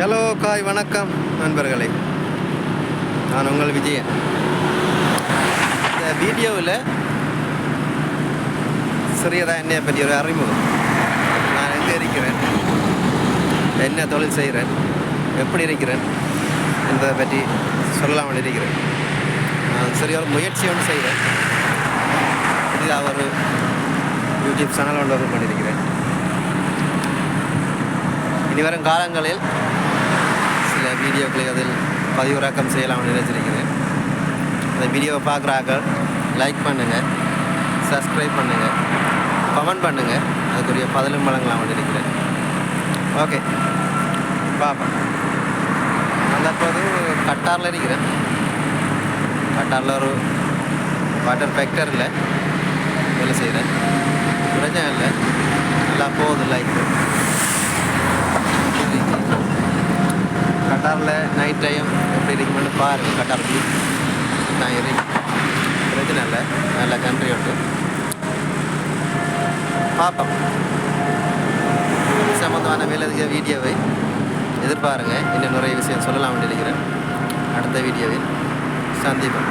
Hello காய் வணக்கம் நண்பர்களே. நான் உங்கள் விஜயன். இந்த வீடியோவில் சிறியதாக என்னை பற்றி ஒரு அறிமுகம். நான் எங்கே இருக்கிறேன்? என்ன தொழில் செய்கிறேன்? எப்படி இருக்கிறேன்? என்பதை பற்றி சொல்லலாம் இருக்கிறேன். நான் சிறிய ஒரு முயற்சி ஒன்று செய்கிறேன். புதிதாக ஒரு யூடியூப் சேனல் ஒன்று பண்ணியிருக்கிறேன். இனி வரும் காலங்களில் வீடியோக்களை அதில் பதிவிறக்கம் செய்யலாம்னு நினைச்சிருக்கிறேன். அந்த வீடியோவை பார்க்குறாக்கள் லைக் பண்ணுங்கள் சப்ஸ்கிரைப் பண்ணுங்கள் கமெண்ட் பண்ணுங்கள் அதுக்குரிய பதிலும் வழங்கலாம்னு இருக்கிறேன் ஓகே பார்ப்போம். நான் தற்போது கட்டாரில் இருக்கிறேன். கட்டாரில் ஒரு வாட்டர் ஃபேக்டரியில் வேலை செய்கிறேன் பிரச்சனை இல்லை. நல்லா போகுது லைஃப் கட்டாரில் நைட் டைம் எப்படி இருக்குமென்னு பாருங்கள் கட்டார் நான் இருக்கு பிரச்சனை இல்லை. நல்ல கண்ட்ரி உண்டு. பார்ப்போம். சம்மந்தமான மேலதிக வீடியோவை எதிர்பாருங்க. இன்னும் நிறைய விஷயம் சொல்லலாம் நினைக்கிறேன். அடுத்த வீடியோவில் சந்திப்போம்.